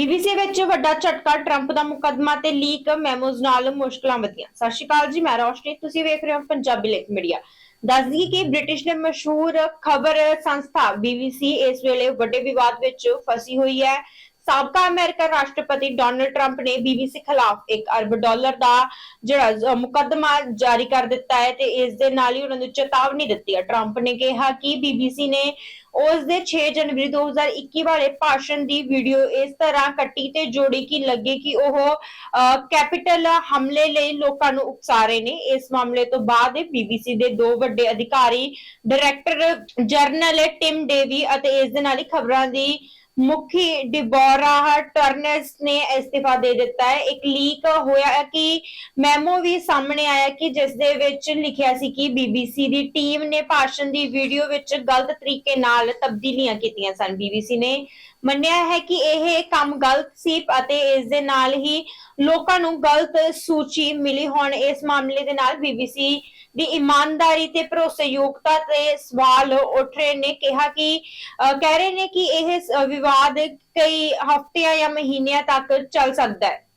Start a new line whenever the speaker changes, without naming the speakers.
BBC ਵਿੱਚ ਵੱਡਾ ਝਟਕਾ ਟਰੰਪ ਦਾ ਮੁਕੱਦਮਾ ਤੇ ਲੀਕ ਮੈਮੋਜ਼ ਨਾਲ ਮੁਸ਼ਕਲਾਂ ਵਧੀਆਂ। ਸਤਿ ਸ਼੍ਰੀ ਅਕਾਲ ਜੀ, ਮੈਂ ਰੋਸ਼ਨੀ, ਤੁਸੀਂ ਵੇਖ ਰਹੇ ਹੋ ਪੰਜਾਬੀ ਲੇਖ ਮੀਡੀਆ ਦੱਸ ਦਈਏ ਕਿ ਬ੍ਰਿਟਿਸ਼ ਦੇ ਮਸ਼ਹੂਰ ਖਬਰ ਸੰਸਥਾ ਬੀਬੀਸੀ ਇਸ ਵੇਲੇ ਵੱਡੇ ਵਿਵਾਦ ਵਿੱਚ ਫਸੀ ਹੋਈ ਹੈ। ਸਾਬਕਾ ਅਮਰੀਕਨ ਰਾਸ਼ਟਰਪਤੀ ਡੋਨਲਡ ਟਰੰਪ ਨੇ ਬੀਬੀਸੀ ਖਿਲਾਫ 1 ਅਰਬ ਡਾਲਰ ਦਾ ਜਿਹੜਾ ਮੁਕੱਦਮਾ ਜਾਰੀ ਕਰ ਦਿੱਤਾ ਹੈ ਤੇ ਇਸ ਦੇ ਨਾਲ ਹੀ ਉਹਨਾਂ ਨੂੰ ਚੇਤਾਵਨੀ ਦਿੱਤੀ ਹੈ। ਟਰੰਪ ਨੇ ਕਿਹਾ ਕਿ ਬੀਬੀਸੀ ਨੇ ਉਸ ਦੇ 6 ਜਨਵਰੀ 2021 ਵਾਲੇ ਭਾਸ਼ਣ ਦੀ ਵੀਡੀਓ ਇਸ ਤਰ੍ਹਾਂ ਕੱਟੀ ਤੇ ਜੋੜੀ ਕਿ ਲੱਗੇ ਕਿ ਉਹ ਕੈਪੀਟਲ ਹਮਲੇ ਲਈ ਲੋਕਾਂ ਨੂੰ ਉਕਸਾ ਰਹੇ ਨੇ। ਇਸ ਮਾਮਲੇ ਤੋਂ ਬਾਅਦ ਬੀਬੀਸੀ ਦੇ ਦੋ ਵੱਡੇ ਅਧਿਕਾਰੀ, ਡਾਇਰੈਕਟਰ, ਜਰਨਲ ਟਿਮ ਡੇਵੀ ਅਤੇ ਇਸ ਦੇ ਨਾਲ ਹੀ ਖਬਰਾਂ ਦੀ ਮੁਖੀ ਡਿਬੋਰਾ ਟਰਨਰਸ ਨੇ ਇਸਤੀਫਾ ਦੇ ਦਿੱਤਾ ਹੈ। ਇੱਕ ਲੀਕ ਹੋਇਆ ਕਿ ਮੈਮੋ ਵੀ ਸਾਹਮਣੇ ਆਇਆ ਕਿ ਜਿਸ ਦੇ ਵਿੱਚ ਲਿਖਿਆ ਸੀ ਕਿ ਬੀਬੀਸੀ ਦੀ ਟੀਮ ਨੇ ਭਾਸ਼ਣ ਦੀ ਵੀਡੀਓ ਵਿੱਚ ਗਲਤ ਤਰੀਕੇ ਨਾਲ ਤਬਦੀਲੀਆਂ ਕੀਤੀਆਂ ਸਨ। ਬੀਬੀਸੀ ਨੇ ਮੰਨਿਆ ਹੈ ਕਿ ਇਹ ਕੰਮ ਗਲਤ ਸੀ ਅਤੇ ਇਸ ਦੇ ਨਾਲ ਹੀ ਲੋਕਾਂ ਨੂੰ ਗਲਤ ਸੂਚੀ ਮਿਲੀ। ਹੁਣ ਇਸ ਮਾਮਲੇ ਦੇ ਨਾਲ ਬੀਬੀਸੀ ਦੀ ਇਮਾਨਦਾਰੀ ਤੇ ਭਰੋਸੇਯੋਗਤਾ ਤੇ ਸਵਾਲ ਉੱਠ ਰਹੇ ਨੇ, ਕਿਹਾ ਕਿ ਕਹਿ ਰਹੇ ਨੇ ਕਿ ਇਹ ਵਿਵਾਦ ਕਈ ਹਫ਼ਤਿਆਂ ਜਾਂ ਮਹੀਨਿਆਂ ਤੱਕ ਚੱਲ ਸਕਦਾ ਹੈ।